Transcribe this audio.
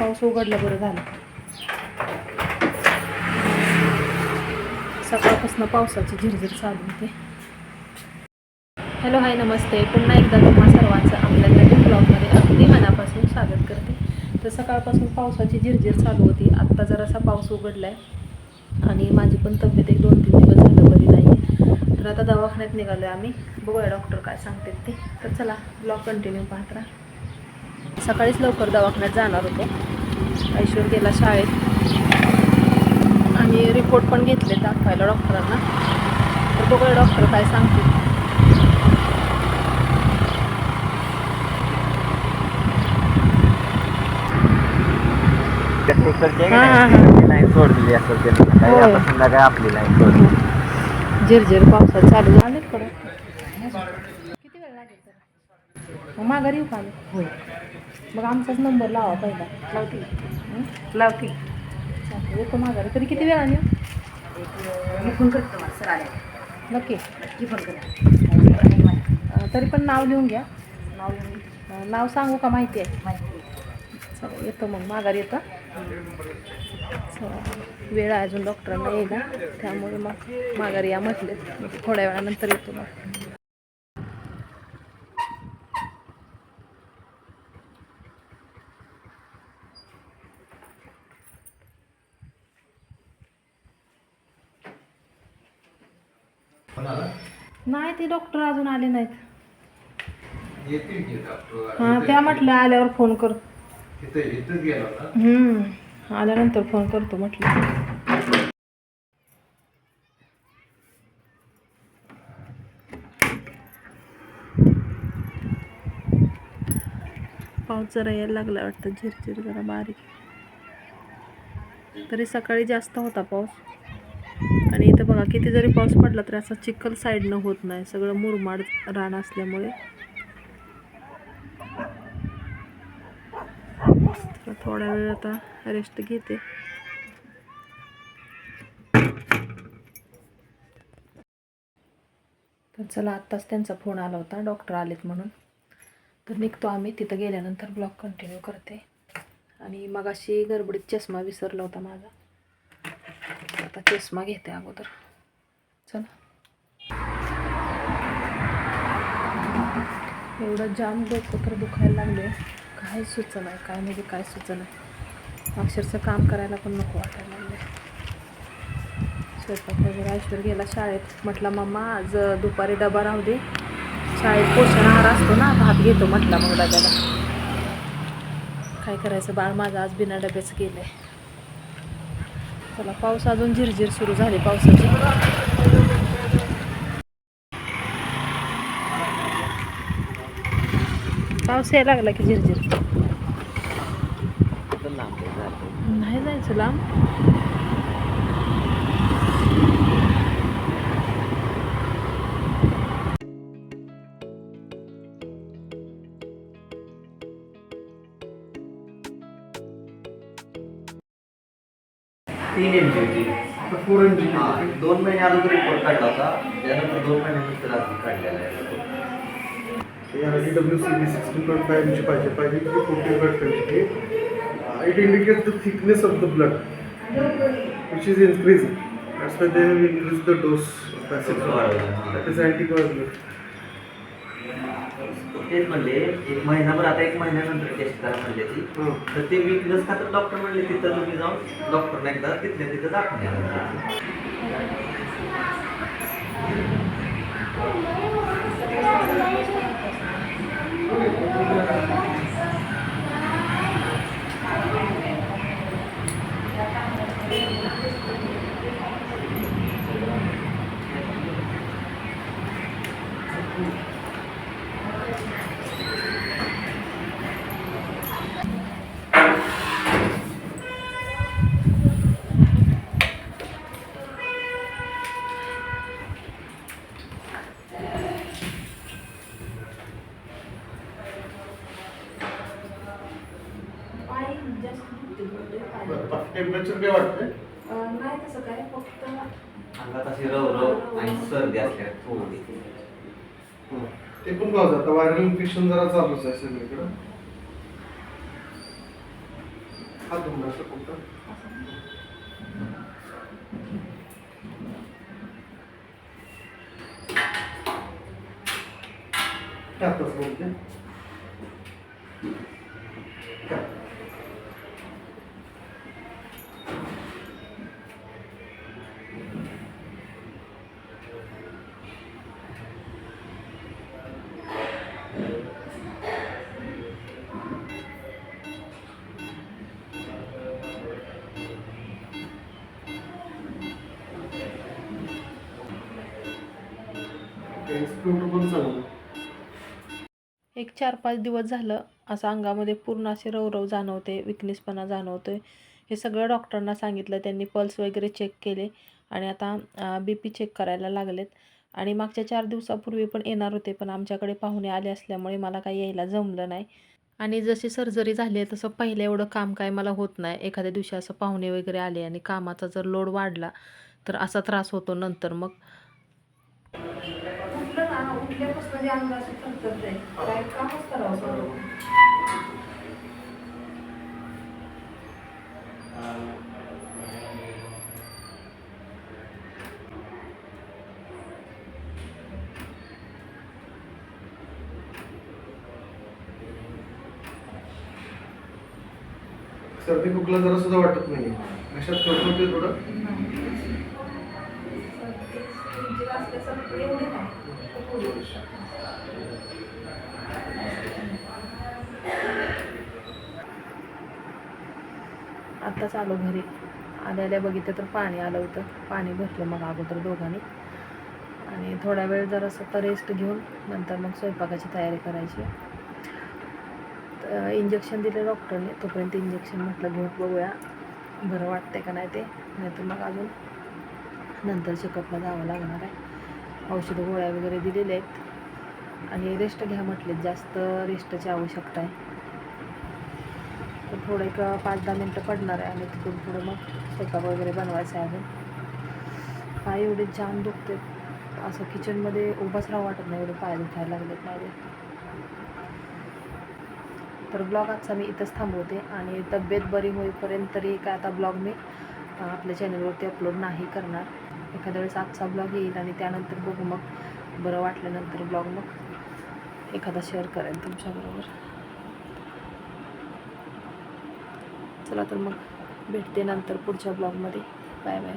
पाऊस उघडला बरं झालं. सकाळपासून पावसाची झिरझिर चालू होते. हॅलो हाय नमस्ते. पुन्हा एकदा तुम्हा सर्वांचं आपल्या नवीन ब्लॉगमध्ये अगदी मनापासून स्वागत करते. तर सकाळपासून पावसाची झिरझिर चालू होती. आत्ता जरासा पाऊस उघडला आहे आणि माझी पण तब्येत एक दोन तीन दिवस झालं बरी नाही तर आता दवाखान्यात निघालो आहे आम्ही. बघूया डॉक्टर काय सांगतात ते. तर चला ब्लॉग कंटिन्यू पाहत राहा. सकाळीच लवकर दवाखान्यात जाणार होतो. ऐश्वर गेला शाळेत. आणि रिपोर्ट पण घेतले दाखवायला डॉक्टरांना. तर बघूया डॉक्टर काय सांगतील. आपली लाईन सोडली. झिरझिर पावसात चालू झाले कडे किती वेळ लागेल माघारी येऊ का? होय. मग आमचाच नंबर लावा पहिला. लावते? लावते. येतो माघारी. तरी किती येऊ? मी फोन करतो तुम्हाला सर आल्या नक्की. नक्की फोन करा. तरी पण नाव लिहून घ्या. नाव लिहून नाव सांगू का माहिती आहे? माहिती चला येतो मग. माघारी येतं. वेळ आहे अजून डॉक्टरांना येईल त्यामुळे मग माघारी या म्हटले. थोड्या वेळानंतर येतो मग. नाही ते डॉक्टर अजून आले नाहीत. हां त्या म्हटलं आल्यावर फोन कर. हम्म आल्यानंतर फोन करतो म्हटलं. पाऊस जरा यायला लागला वाटतं झिरझिर जरा बारीक. तरी सकाळी जास्त होता पाऊस. आणि इथं बघा किती जरी पाऊस पडला तरी असा चिखल साईडनं होत नाही. सगळं मुरमाड रान असल्यामुळे. तर थोडा वेळ आता रेस्ट घेते. तर चला आत्ताच त्यांचा फोन आला होता डॉक्टर आलेत म्हणून. तर निघतो आम्ही तिथं गेल्यानंतर ब्लॉग कंटिन्यू करते. आणि मग अशी गडबडीत चष्मा विसरला होता माझा. आता चष्मा घेते अगोदर. चला. एवढं जाम डोकं तर दुखायला लागले काय सुचना आहे काय म्हणजे काय सुचना आहे अक्षरचं काम करायला पण नको वाटायला लागले स्वयंपाक वगैरे ऐश्वर गेला शाळेत. म्हटलं मम्मा आज दुपारी डबा राहू दे. शाळेत पोषण आहार असतो ना भात घेतो म्हटला मग डब्याला काय करायचं बाळ माझं आज बिना डब्याचं गेलं आहे चला पाऊस अजून झिरझिर सुरू झाली पावसाची. पाऊस यायला लागला की झिरझिर. नाही जायचं लांब? तीन एम होती. फोर एम हा दोन महिने अगोदर रिपोर्ट काढला होता. त्यानंतर दोन महिन्यानंतर अजून काढलेला आहे. D W C B point एमची पाहिजे पाहिजे की forty blood quantity it indicates the thickness of the blood which is increase that's why they have increase the dose. That is anticoagulant तेच म्हणले एक महिनाभर आता एक महिन्यानंतर टेस्ट करा म्हणले ती तर ते वीकनेस का तर डॉक्टर म्हणले तिथं तुम्ही जाऊन डॉक्टरने एकदा तिथल्या तिथं दाखवून या म्हणले. टेम्परेचर काय वाटतंय? नाही तसं काय फक्त अंगात अशी रव रव आणि सर्दी असल्या थोडी. ते पण पाहू आता व्हायरल इन्फेक्शन जरा चालूच आहे सगळीकडं. हा दोन असं फक्त. त्यातच बोलते. एक चार पाच दिवस झालं असं अंगामध्ये पूर्ण असे रवरव जाणवते विकनेसपणा जाणवतोय. हे सगळं डॉक्टरांना सांगितलं त्यांनी पल्स वगैरे चेक केले आणि आता बी पी चेक करायला लागलेत. आणि मागच्या चार दिवसापूर्वी पण येणार होते पण आमच्याकडे पाहुणे आले असल्यामुळे मला काही यायला जमलं नाही. आणि जशी सर्जरी झाली आहे तसं पहिलं एवढं काम काय मला होत नाही. एखाद्या दिवशी असं पाहुणे वगैरे आले आणि कामाचा जर लोड वाढला तर असा त्रास होतो नंतर मग. उठल्यापासून जे अंग असं थरथरतंय. काय कामच करावं असं सर्दी खोकला जरा सुद्धा वाटत नाही अशात होते थोडं एवढे आत्ताच आलो घरी. आल्या आल्या बघितलं तर पाणी आलं होतं. पाणी भरलं मग अगोदर दोघांनी. आणि थोडा वेळ जरासं तर रेस्ट घेऊन नंतर मग स्वयंपाकाची तयारी करायची. तर इंजेक्शन दिलं डॉक्टरने तोपर्यंत इंजेक्शन म्हटलं घेऊन बघूया. बरं वाटतंय का नाही ते. नाहीतर मग अजून नंतर चेकअपला जावं लागणार आहे. औषधं गोळ्या वगैरे दिलेल्या आहेत. आणि रेस्ट घ्या म्हटले जास्त रेस्टची आवश्यकता आहे. तर थोडं एक पाच दहा मिनटं पडणार आहे आणि तिथून पुढं मग स्वयंपाक वगैरे बनवायचं आहे अजून. पाय एवढे जाम दुखते असं किचनमध्ये उभाच राहू वाटत नाही एवढे पाय दुखायला लागलेत माझे. तर ब्लॉग आजचा मी इथंच थांबवते आणि तब्येत बरी होईपर्यंत तरी काय आता ब्लॉग मी आपल्या चॅनलवरती अपलोड नाही करणार. एखाद्या वेळेस आजचा ब्लॉग येईल आणि त्यानंतर बघू मग. बरं वाटल्यानंतर ब्लॉग मग एखादा शेअर करेन तुमच्याबरोबर. चला तर मग भेटते नंतर पुढच्या ब्लॉगमध्ये बाय बाय